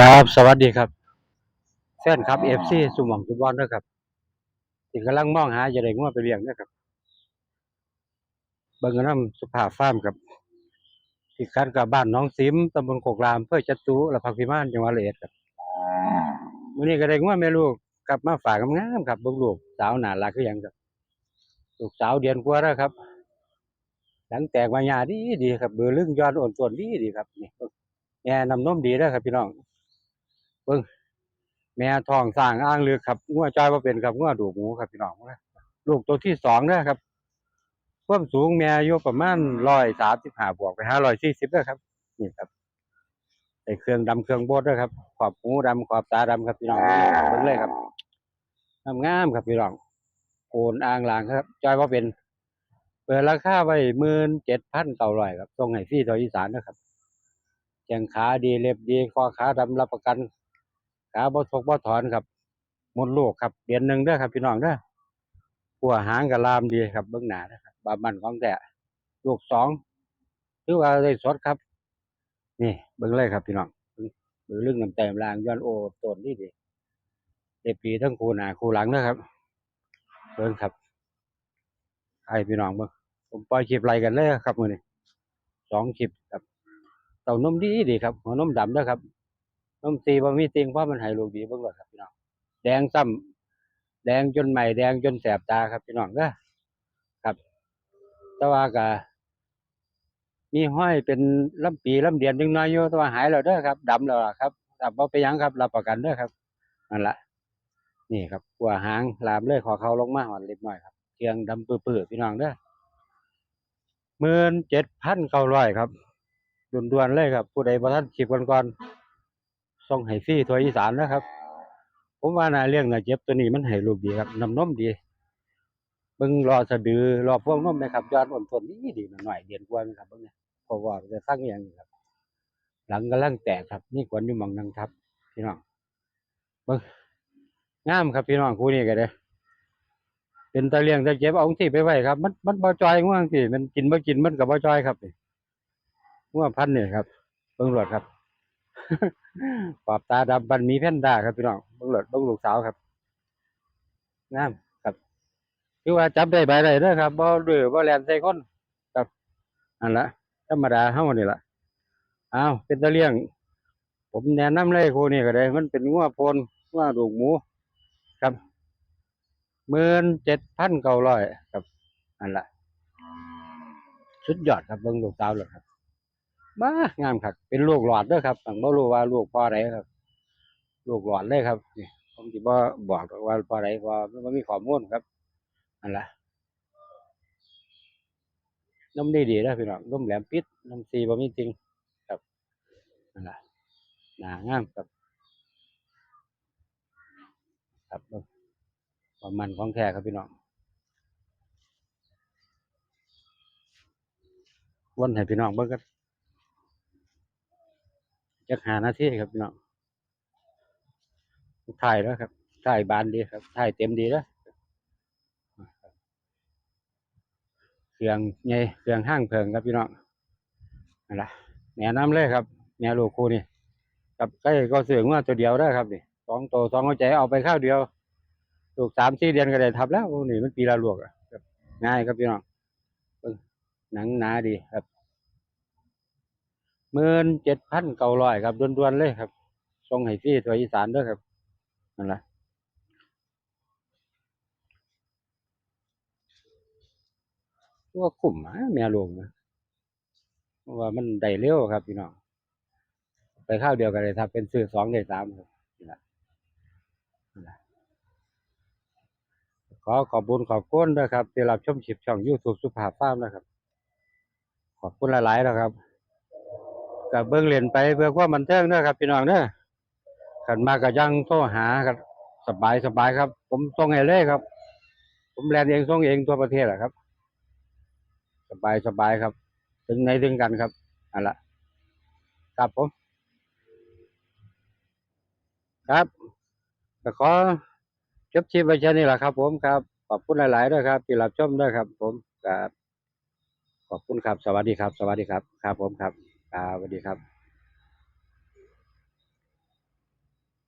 ครับ สวัสดีครับแฟนครับเอฟซีสุหมองสุบอลนะครับที่กำลังมองหาจะได้งัวไปเลี้ยงนะครับเบิ่งกันน้ำสุภาพฟาร์มครับที่คัดกับบ้านหน้องซิมตำบลโคกรามเพื่อจัตุและพักพิมานจังหวัดระยองครับวันนี้ก็ได้งัวแม่ลูกกลับมาฝากงามๆครับเบิ่งลูกสาวหนารักคือหยังครับลูกสาวเดือนกว่าแล้วครับ หลังแตกมาหยาดีดีครับเบือลึงย้อนอ่อนส่วนดีดีครับนี่แม่นำนมดีเด้อครับพี่น้อง เบิ่งแม่ทองสร้างอ้างเลือกครับงัวจ้อยบ่าเป็นครับงัวดูหมูครับพี่น้องนะลูกตัวที่สองเด้อครับความสูงแม่อยู่ประมาณ135บห้าบวกไป540เด้อยสี่สิบนะครับนี่ครับใส่เครื่องดำเครื่องโบดเด้อครับ ขอบหูดำขอบตาดำครับพี่น้องเบิ่งเลยครับงามครับพี่น้องโอนอ่างลางครับจ้อยบ่าเป็นเปิดราคาไว้17,900ครับส่งให้ฟรีทั่วอีสานนะครับแข้งขาดีเล็บดีคอขาดำรับประกัน ขาบ่ทกบ่ถอนครับหมดลูกครับเดือนหนึ่งเด้อครับพี่น้องเด้อหัวหางกับลามดีครับเบื้องหน้านะครับบามันของแต่ลูกสองถือว่าได้สดครับ นี่เบิ่งเลยครับพี่น้องเบิ่งเบิ่งเรื่องน้ำแต้มลางย้อนโอต้นนี่ดีเอปีทั้งคู่หน้าคู่หลังนะครับเบิ่งครับให้พี่น้องเบิ่งผมปล่อยคลิปไล่กันเลยครับมือนี้สองคลิปครับเต้านมดีดีครับหัวนมดำเด้อครับ นมสีบ่มีติงเพราะมันให้ลูกดีเบิ่งเลยครับพี่น้องแดงซ้ำแดงจนใหม่แดงจนแสบตาครับพี่น้องเด้อครับ แต่ว่าก็มีห้อยเป็นลำปีลำเดือนจังน้อยอยู่แต่ว่าหายแล้วเด้อครับดำแล้วล่ะครับแต่บ่ไปยังครับรับประกันเด้อครับนั่นละนี่ครับหัวหางลามเลยขอเขาลงมาหอนเล็กน้อยครับเชียงดำปื้อๆพี่น้องเด้อ17,900ครับด่วนๆเลยครับ ผู้ใดบ่ทันคลิปก่อนๆ ส่งให้ฟรีทั่วอีสานนะครับ ผมว่าน่าเลี้ยงน่าเจ็บตัวนี้มันให้ลูกดีครับน้ำนมดีเบิ่งรอสะดือรอพวกนมนะครับย้อนอ่อนต้นนี้ดีหน่อยๆเดือนกว่านะครับเบิ่งเนี่ยเพราะว่าจะสร้างอหย่างนี้ครับ หลังกำลังแตกครับ นี่ขวัญอยู่หมองนังทับ พี่น้องเบิ่งงามครับพี่น้องคู่นี้ก็เด้อเป็นตาเลี้ยงตาเจ็บเอาสิไปไว้ครับ มันมันบ่จอยง่วงสิมันกินบ่กินมันก็บ่จอยครับนี่งัวพันธุ์เนี่ยครับเบิ้งหลวดครับ ปอบตาดำบันมีแพนด้าครับพี่น้องบิ้งหลวดบิ้งลูกสาวครับงามครับคือว่าจับได้ใบได้เด้อครับบ่ดื้อบ่แลนใส่คนครับอันละธรรมดาเฮานี่ละอ้าวเป็นตะเลี้ยง ผมแนะนำเลยคู่นี้ก็ได้ มันเป็นงัวโพนงัวลูกหมูครับ17,900ครับอันละสุดยอดครับเบิ้งลูกสาวเลยครับ บ้างามครับเป็นลูกหลอดเด้อครับผมบ่รู้ว่าลูกพ่อใดครับ ลูกหลอดเลยครับนี่ผมสิบ่บอกว่าพ่อใดเพรว่ามันบ่มีข้อมูลครับนั่นละนมดีดีนะพี่น้องนมแหลมปิดนมสีบ่มีจริงครับนั่นแหละหนางามครับ ครับประมันของแท้ครับพี่น้องวันให้พี่น้องเบิ่งกัน จักหาหน้าที่ครับพี่น้องถ่ายแล้วครับถ่ายบานดีครับถ่ายเต็มดีแล้วเครื่องใหญ่เครื่องห้างเพิงครับพี่น้องนั่นแหละแนะนำเลยครับแนวลูกคู่นี่กับใกล้ก็เสืองว่าตัวเดียวได้ครับนี่สองตัวสองหัวใจเอาไปข้าวเดียวลูกสามสี่เดือนก็ได้ทับแล้วโอ้นี่มันปีละลูกอะง่ายครับพี่น้องหนังหนาดีครับ หมื่นเจ็ดพันเก้าร้อยครับด่วนๆเลยครับส่งให้ฟรีตัวอีสานด้วยครับนั่นล่ะว่าคุ้มอะแม่ลูกนะว่ามันได้เร็วครับพี่น้องไปข้าวเดียวกันเลยครับ เป็นซื้อสองได้สามครับนี่ล่ะนั่นล่ะขอขอบคุญขอบคุณด้วยครับที่รับชมคลิปช่อง YouTube สุภาพฟามนะครับ ขอบคุณหลายๆนะครับ กับเบิ่งเรียนไปเพื่อความบันเทิงเด้อครับพี่น้องเด้อขันมาก็ยังโทรหาครับสบายสบายครับ ผมส่งให้เลยครับ ผมแลนเองส่งเองทั่วประเทศแหละครับ สบายสบายครับ ถึงไหนถึงกันครับอันละครับผม ครับก็ขอจบชีพไว้แค่นี้แหละครับ ผมครับขอบคุณหลายๆด้วยครับที่รับชมด้วยครับ ผมครับขอบคุณครับ สวัสดีครับ สวัสดีครับ ครับผมครับ ครับสวัสดีครับ